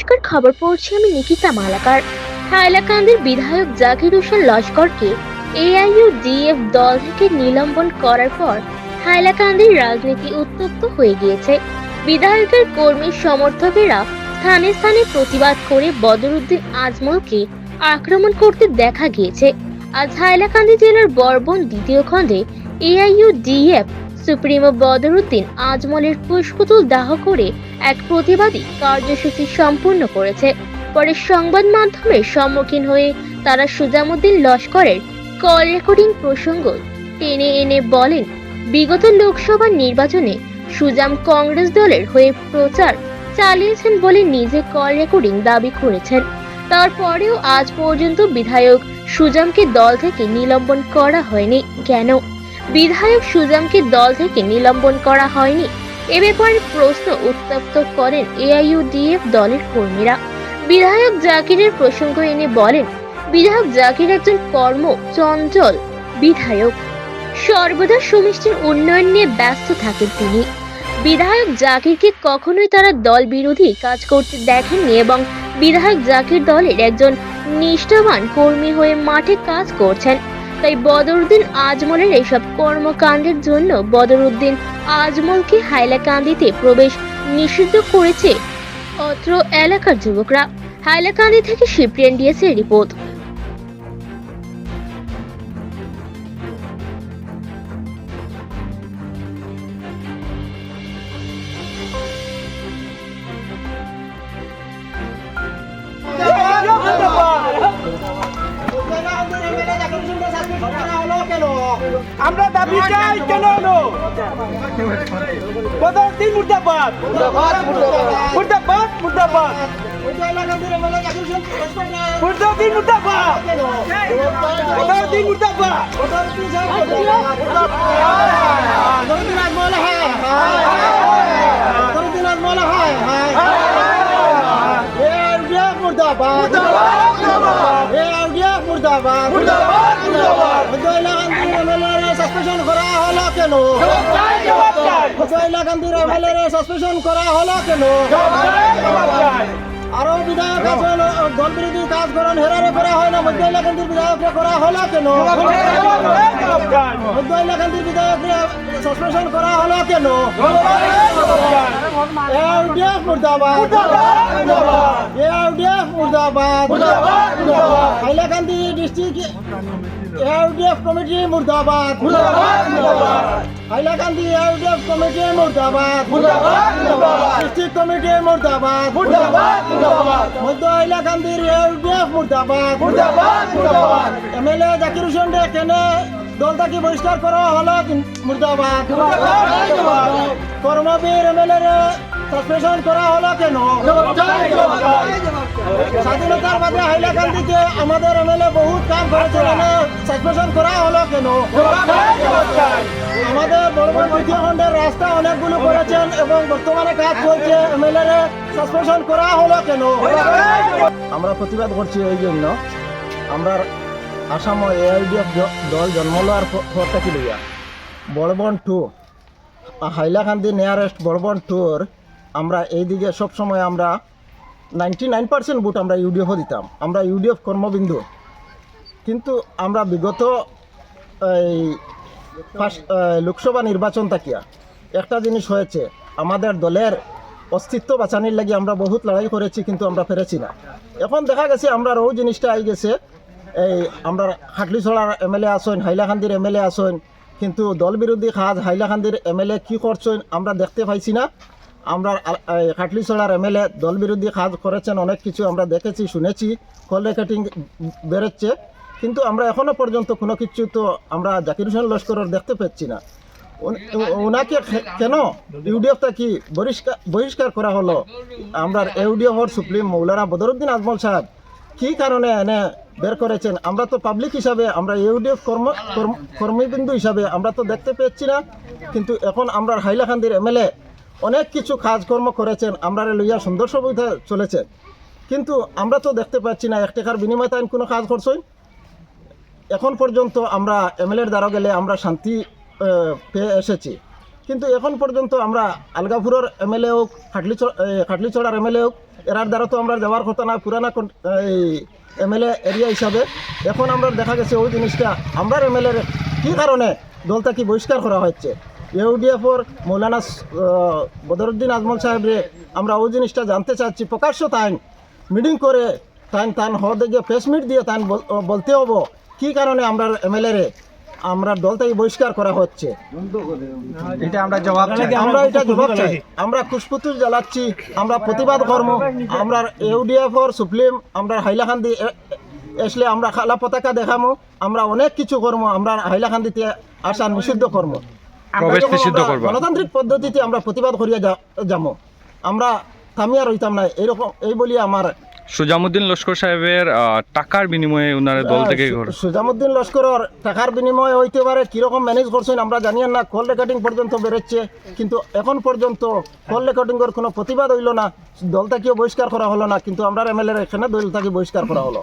নমস্কার খবর পড়ছি আমি নিকিতা মালাকার। হাইলাকান্দির বিধায়ক জাকির হোসেন লস্করকে এআইইউ ডিএফ দল থেকে নিলম্বন করার পর হাইলাকান্দির রাজনীতি উত্তপ্ত হয়ে গিয়েছে। বিধায়কের কর্মী সমর্থকেরা স্থানে স্থানে প্রতিবাদ করে বদরুদ্দিন আজমলকে আক্রমণ করতে দেখা গিয়েছে। আজ হাইলাকান্দি জেলার বর্বন দ্বিতীয় খণ্ডে এআইইউ ডিএফ সুপ্রিমো বদরুদ্দিন আজমলের পুষ্পতুল দাহ করে এক প্রতিবাদী কার্যসূচি সম্পূর্ণ করেছে। পরে সংবাদ মাধ্যমের সম্মুখীন হয়ে তারা সুজামুদ্দিন লস্করের কল রেকর্ডিং প্রসঙ্গ টেনে এনে বলেন, বিগত লোকসভা নির্বাচনে সুজাম কংগ্রেস দলের হয়ে প্রচার চালিয়েছেন বলে নিজে কল রেকর্ডিং দাবি করেছেন। তারপরেও আজ পর্যন্ত বিধায়ক সুজামকে দল থেকে নিলম্বন করা হয়নি। কেন? বিধায়ক সুজামকে দল থেকে নিলম্বন করা হয়নি। এ ব্যাপারে প্রশ্ন উত্তপ্ত করেন এআইইউডিএফ দলের কর্মীরা। বিধায়ক জাকিরের প্রসঙ্গ এনে বলেন, বিধায়ক জাকির একজন কর্ম চঞ্চল বিধায়ক। সর্বদা সমিষ্টির উন্নয়ন নিয়ে ব্যস্ত থাকেন তিনি। বিধায়ক জাকিরকে কখনোই তারা দল বিরোধী কাজ করতে দেখেননি এবং বিধায়ক জাকির দলের একজন নিষ্ঠাবান কর্মী হয়ে মাঠে কাজ করছেন। তাই বদরুদ্দিন আজমলের এইসব কর্মকাণ্ডের জন্য বদরুদ্দিন আজমলকে হাইলাকান্দিতে প্রবেশ নিষিদ্ধ করেছে অত্র এলাকার যুবকরা। হাইলাকান্দি থেকে শিপ্রেন দিয়েছে রিপোর্ট। আমরা দাবি চাই কেন হলো বদরুদ্দিন মুর্দাবাদ। মুর্দাবাদ মুর্দাবাদ। মুর্দাবাদ বদরুদ্দিন মুর্দাবাদ মুর্দাবাদ। মুর্দাবাদ। কেন ফজলা গান্ধীর এমএলএ সাসপেনশন করা হলো কেন? আরও বিধায়ক আছে দল বিরোধী কাজ করেন হেরারে করা হয় না মধ্যলা গান্ধীর বিধায়করে করা হলো কেন? মধ্যলা গান্ধীর বিধায়করে সাসপেনশন করা হলো কেন? মুর্দাবাদ। এউডিএফ কমিটি মুর্দাবাদ। হাইলাকান্দি এউডিএফ কমিটি মুর্দাবাদ। ডিস্ট্রিক্ট কমিটি মুর্দাবাদ। মধ্য হাইলাকান্দির এউডিএফ মুর্দাবাদ। এমএলএ জাকির হোসেন রে কেনে দল থাকি বহিষ্কার করা হলো কিন- মুর্দাবাদ। কর্মবীর এমএলএ সাসপেনশন করা হলো কেন? স্বাধীনতার বাদে হাইলাকান্দিতে আমাদের এমএলএ বহুত কাম করেছেন সাসপেনশন করা হলো কেন? আমাদের বড়বড় দ্বিতীয় খণ্ডের রাস্তা অনেকগুলো করেছেন এবং বর্তমানে কাজ চলছে এমএলএ রে সাসপেনশন করা হলো কেন? আমরা প্রতিবাদ করছি এই জন্য। আমরা আসাম এআইডিএফ দল জন্ম লওয়ার পর থেকে লইয়া। বড়বন টু হাইলাকান্দি নিয়ারেস্ট বড়বন টুর আমরা এই এইদিকে সবসময় আমরা নাইনটি নাইন পার্সেন্ট ভোট আমরা ইউডিএফও দিতাম। আমরা ইউডিএফ কর্মবিন্দু। কিন্তু আমরা বিগত এই লোকসভা নির্বাচন তাকিয়া একটা জিনিস হয়েছে, আমাদের দলের অস্তিত্ব বাঁচানির লাগি আমরা বহুত লড়াই করেছি, কিন্তু আমরা পেরেছি না। এখন দেখা গেছে আমরা ওই জিনিসটা আই গেছে, এই আমরা হাটলিছড়ার এমএলএ আসেন হাইলাকান্দির এমএলএ আসেন কিন্তু দল বিরোধী কাজ হাইলাকান্দির এমএলএ কী করছেন আমরা দেখতে পাইছি না। আমরা খাটলিছড়ার এমএলএ দল বিরোধী কাজ করেছেন, অনেক কিছু আমরা দেখেছি, শুনেছি কল রেকর্ডিং বেরোচ্ছে কিন্তু আমরা এখনও পর্যন্ত কোনো কিছু তো আমরা জাকির হোসেন লস্করের দেখতে পাচ্ছি না। ওনাকে কেন? ইউডিএফটা কি বহিষ্কার বহিষ্কার করা হলো? আমরা ইউডিএফর সুপ্রিম মৌলানা বদরুদ্দিন আজমল সাহেব, কি কারণে এনে বের করেছেন? আমরা তো পাবলিক হিসাবে, আমরা ইউডিএফ কর্ম- কর্মীবিন্দু হিসাবে আমরা তো দেখতে পেয়েছি না, কিন্তু এখন আমরা হাইলাকান্দির এমএলএ অনেক কিছু কাজকর্ম করেছেন, আমরা লইয়া সুন্দর সুবিধা চলেছে কিন্তু আমরা তো দেখতে পাচ্ছি না, এক টাকার বিনিময়ে তাই কোনো কাজ করছেন? এখন পর্যন্ত আমরা এমএলএর দ্বারা গেলে আমরা শান্তি পেয়ে এসেছি। কিন্তু এখন পর্যন্ত আমরা আলগাপুরের এমএলএ হোক খাটলি খাটলিচড়ার এমএলএ হোক, এরার দ্বারা তো আমরা যাওয়ার কথা না, পুরানা এই এমএলএ এরিয়া হিসাবে। এখন আমরা দেখা গেছে ওই জিনিসটা আমরা এমএলএর কী কারণে দলটা কি বহিষ্কার করা হচ্ছে? ইউডিএফর মৌলানা বদরুদ্দিন আজমল সাহেবরে আমরা ওই জিনিসটা জানতে চাচ্ছি। প্রকাশ্য তাইন মিটিং করে তান তান হদে গিয়ে প্রেস মিট দিয়ে বল- বলতে হব। কি কারণে আমরা এমএলএ আমরা দল থেকে বহিষ্কার করা হচ্ছে? এটা আমরা জবাব আমরা এটা জবাব চাই। আমরা কুশপুতুল জ্বালাচ্ছি আমরা প্রতিবাদ কর্ম আমরা ইউডিএফ ওর সুপ্রিম আমরা হাইলাকান্দি আসলে আমরা খালা পতাকা দেখামো। আমরা অনেক কিছু কর্ম আমরা হাইলাকান্দিতে আসা নিষিদ্ধ কর্ম প্রবেশ নিষিদ্ধ করবা। গণতান্ত্রিক পদ্ধতিতে আমরা প্রতিবাদ করিয়া যাব আমরা থামিয়া রইতাম না এইরকম এই বলি আমার সুজামুদ্দিন লস্কর সাহেবের টাকার বিনিময়ে উনার দল থেকে সুজামুদ্দিন লস্করের টাকার বিনিময়ে হইতে পারে কীরকম ম্যানেজ করছেন আমরা জানি না কল রেকর্ডিং পর্যন্ত বেরোচ্ছে কিন্তু এখন পর্যন্ত কল রেকর্ডিংয়ের কোনো প্রতিবাদ হইল না দলটাকেও বহিষ্কার করা হলো না কিন্তু আমরা এমএলএর এখানে দলটাকে বহিষ্কার করা হলো